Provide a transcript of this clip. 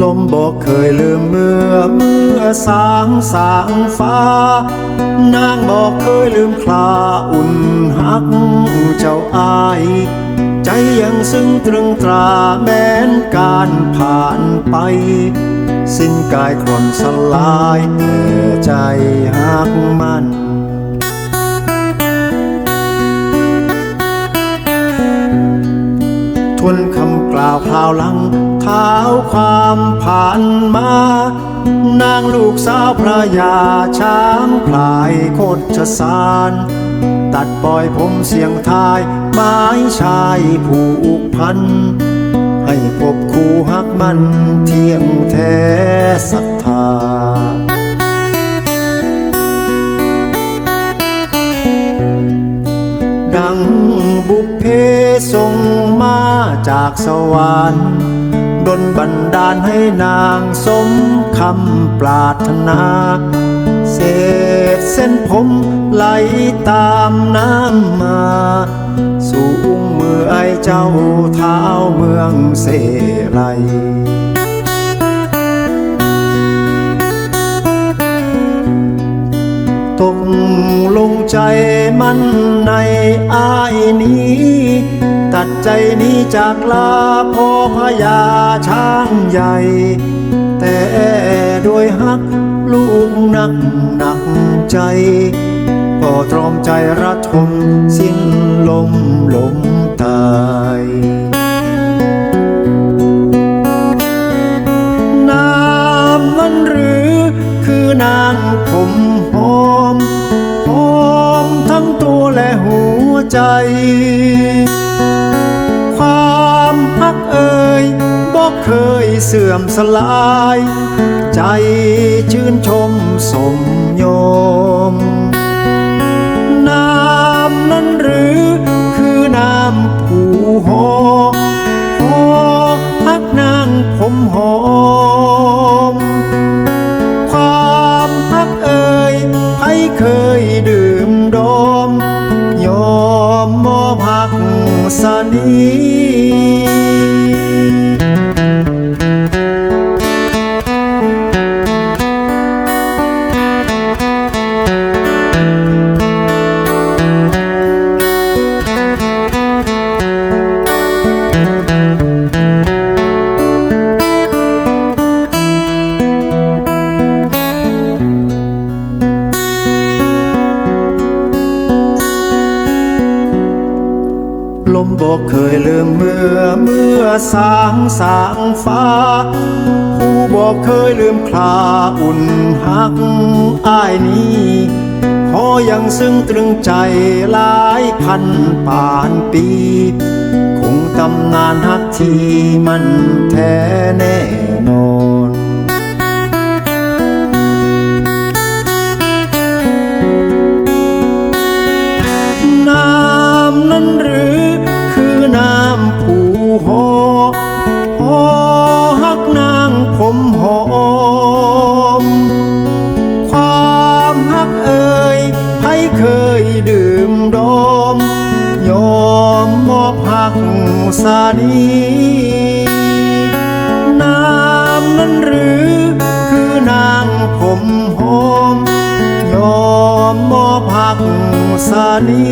ลมบอกเคยลืมเมื่อเมื่อสางสางฟ้า นางบอกเคยลืมคลาอุ่นหักเจ้าอาย ใจยังซึ้งตรึงตราแม้นการผ่านไป สิ้นกายครนสลายแต่ใจหักมัน ทวนคำกล่าวคราวหลังเท้าความผ่านมา นางลูกสาวพระยาช้างพลายโคตรสาร ตัดปล่อยผมเสียงทายไม้ชายผูกพัน ให้พบคู่หักมันเที่ยงแท้ศรัทธา จากสวรรค์ดนบันดาลให้นางสมคำปรารถนา เศษเส้นผมไหลตามน้ำมา สูงมือไอเจ้าเท้าเมืองเสไลตกลงใจมันในอายนี้ ตัดใจนี้จากลาพ่อพญาช้างใหญ่ แต่ด้วยฮักลูกหนักหนักใจก็ตรอมใจระทมสิ้นลมลมตายนามนั้นหรือคือนางผมหอมหอมทั้งตัวและหัวใจ ฮักเอ่ยบอกเคยเสื่อมสลาย ใจชื่นชมสมยมนามนั้นหรือคือนามผู้หอหอฮักนางผมหอม ความฮักเอ่ยให้เคย ลมบอกเคยลืมเมื่อเมื่อสางสางฟ้าผู้บอกเคยลืมคลาอุ่นหักอายนี้ขอยังซึ้งตรึงใจหลายพันป่านปี คงตำนานหักที่มันแท้แน่นอน เคยดื่มดม ยอมมอบหักสานีน้ำนั้นหรือ คือนางผมหอม ยอมมอบหักสานี